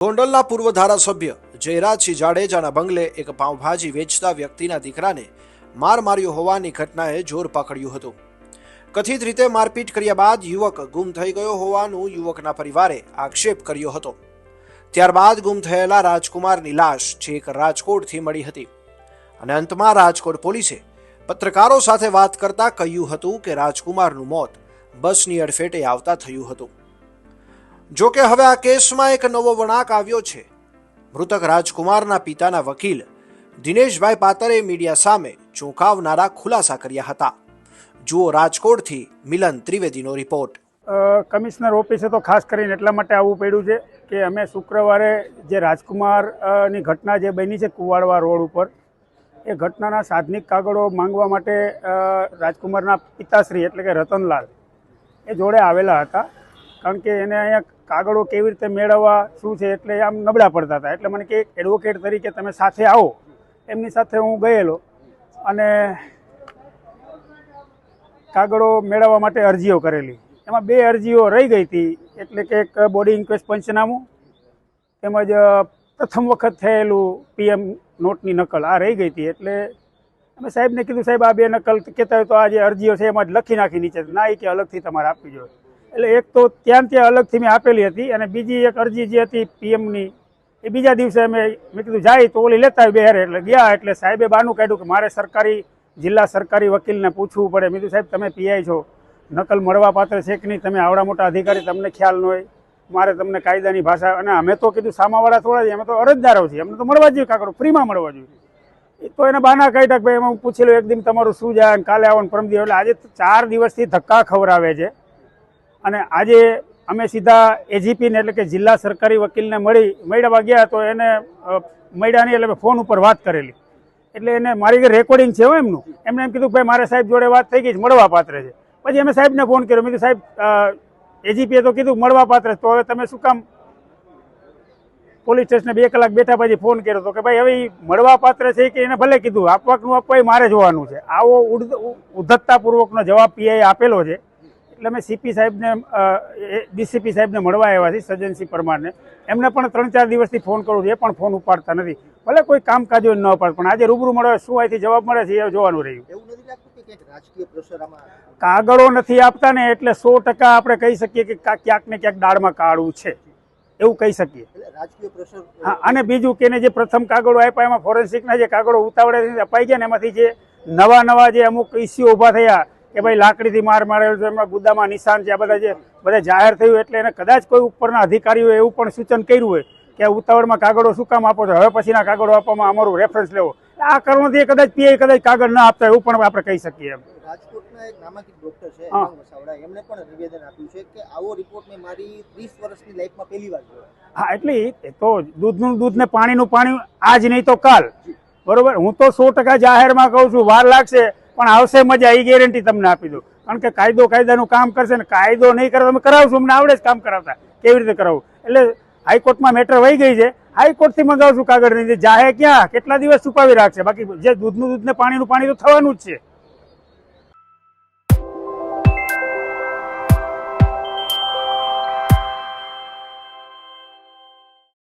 ગોંડલના પૂર્વ ધારાસભ્ય જયરાજસિંહ જાડેજાના બંગલે એક પાઉંભાજી વેચતા વ્યક્તિના દીકરાને માર માર્યો હોવાની ઘટનાએ જોર પકડ્યું હતું. કથિત રીતે મારપીટ કર્યા બાદ યુવક ગુમ થઈ ગયો હોવાનું યુવકના પરિવારે આક્ષેપ કર્યો હતો. ત્યારબાદ ગુમ થયેલા રાજકુમારની લાશ છેક રાજકોટથી મળી હતી. અને અંતમાં રાજકોટ પોલીસે પત્રકારો સાથે વાત કરતા કહ્યું હતું કે રાજકુમારનું મોત બસની અડફેટે આવતા થયું હતું. જો કે હવે આ કેસમાં એક નવો વળાંક આવ્યો છે. મૃતક રાજકુમારના પિતાના વકીલ દિનેશભાઈ પાતરે મીડિયા સામે ચોંકાવનારા ખુલાસા કર્યા હતા. જુઓ રાજકોટથી મિલન ત્રિવેદીનો રિપોર્ટ. કમિશનર ઓફિસે તો ખાસ કરીને એટલા માટે આવવું પડ્યું છે કે અમે શુક્રવારે જે રાજકુમારની ઘટના જે બની છે કુવાડવા રોડ ઉપર, એ ઘટનાના સાધનિક કાગળો માંગવા માટે રાજકુમારના પિતાશ્રી એટલે કે રતનલાલ, એ જોડે આવેલા હતા. કારણ કે એને અહીંયા કાગળો કેવી રીતે મેળવવા, શું છે એટલે આમ નબળા પડતા હતા. એટલે મને કે એડવોકેટ તરીકે તમે સાથે આવો. એમની સાથે હું ગયેલો અને કાગળો મેળવવા માટે અરજીઓ કરેલી. એમાં બે અરજીઓ રહી ગઈ હતી. એટલે કે એક બોડી ઇન્ક્વેસ્ટ પંચનામું, તેમજ પ્રથમ વખત થયેલું પીએમ નોટની નકલ. આ રહી ગઈ હતી. એટલે અમે સાહેબને કીધું, સાહેબ, આ બે નકલ કહેતા હોય તો આ જે અરજીઓ છે એમાં જ લખી નાખી નીચે. ના, એ કે અલગથી તમારે આપવી જોઈએ. એટલે એક તો ત્યાં ત્યાં અલગથી મેં આપેલી હતી અને બીજી એક અરજી જે હતી પીએમની, એ બીજા દિવસે અમે મેં કીધું જાય તો ઓલી લેતા આવી બે એટલે ગયા એટલે સાહેબે બાનું કાઢ્યું કે મારે સરકારી, જિલ્લા સરકારી વકીલને પૂછવું પડે. મેં કીધું સાહેબ, તમે પીઆઈ છો. નકલ મળવા પાત્ર છે કે નહીં? તમે આવડા મોટા અધિકારી, તમને ખ્યાલ ન હોય. મારે તમને કાયદાની ભાષા. અને અમે તો કીધું સામાવાળા થોડા છીએ અમે તો અરજદારો છીએ. અમને તો મળવા જોઈએ કાગળ ફ્રીમાં મળવા જોઈએ. એ તો એને બાના કાઢ્યા કે ભાઈ, એમાં હું પૂછી લઉં, એક દિન તમારું શું જાય અને કાલે આવો ને પરમ દિવસ. એટલે આજે ચાર દિવસથી ધક્કા ખવડાવે છે. અને આજે અમે સીધા એજીપીને એટલે કે જિલ્લા સરકારી વકીલને મળી મળ્યા ગયા તો એને મળ્યાની એટલે ફોન ઉપર વાત કરેલી. એટલે એને મારી રેકોર્ડિંગ છે એમનું. એમને એમ કીધું ભાઈ મારે સાહેબ જોડે વાત થઈ ગઈ છે, મળવા પાત્ર છે. પછી અમે સાહેબને ફોન કર્યો. મેં કીધું, સાહેબ એજીપીએ તો કીધું મળવા પાત્ર તો હવે તમે શું કામ? પોલીસ સ્ટેશને બે કલાક બેઠા પછી ફોન કર્યો તો કે ભાઈ હવે મળવા પાત્ર છે કે એને ભલે કીધું, આપવાનું આપવા મારે જોવાનું છે. આવો ઉદ્ધત્તાપૂર્વકનો જવાબ પીઆઈ આપેલો છે. એટલે અમે સીપી સાહેબને ડીસીપી સાહેબને મળવા આવ્યા છીએ સજ્જનસિંહ પરમારને. એમને પણ ત્રણ ચાર દિવસથી ફોન કરું છું એ પણ ફોન ઉપાડતા નથી. ભલે કોઈ કામકાજ ન ઉપાડ પણ આજે રૂબરૂ મળે શું અહીંથી જવાબ મળે છે એ જોવાનું રહ્યું. કાગળો નથી આપતા ને એટલે સો ટકા આપણે કહી શકીએ કે ક્યાંક ને ક્યાંક દાળમાં કાળું છે. એવું કહી શકીએ. એટલે રાજકીય પ્રેશર હા અને બીજું કે જે પ્રથમ કાગળો આપ્યા એમાં ફોરેન્સિકના જે કાગળો ઉતાવળે અપાઈ ગયા ને એમાંથી જે નવા નવા જે અમુક ઇસ્યુ ઊભા થયા કે ભાઈ લાકડીથી માર મારેલો છે એમાં ગુદામાં નિશાન છે આ બધા જે બધા જાહેર થયું એટલે એને કદાચ કોઈ ઉપરના અધિકારીઓએ એવું પણ સૂચન કર્યું હોય કે ઉતાવળમાં કાગળો શું કામ આપો છો? હવે પછીના કાગળો આપવામાં અમારું રેફરન્સ લેવો. આ કારણોથી કદાચ પીએ કદાચ કાગળ ના આપતા એવું પણ આપણે કહી શકીએ એમ. રાજકોટના એક નામાંકિત ડોક્ટર છે હા. હેમાંગ વસાવડા એમણે પણ નિવેદન આપ્યું છે કે આવો રિપોર્ટ મેં મારી ત્રીસ વર્ષની લાઈફમાં પહેલી વાર જોયો. હા એટલે એ તો દૂધનું દૂધ ને પાણીનું પાણી આજ નહીં તો કાલ. બરોબર? હું તો સો ટકા જાહેરમાં કહું છું વાર લાગશે. પણ આવશે મજા, એ ગેરંટી તમને આપી દઉં. કારણ કે કાયદો કાયદાનું કામ કરશે ને કાયદો નહીં કરે તમે કરાવશું, અમને આવડે જ કામ કરાવતા. કેવી રીતે કરાવવું? એટલે હાઈકોર્ટમાં મેટર વહી ગઈ છે. હાઈકોર્ટથી મંગાવશું કાગળ નહીં જાહે ક્યાં, કેટલા દિવસ છુપાવી રાખશે? બાકી જે દૂધનું દૂધ ને પાણીનું પાણી તો થવાનું જ છે.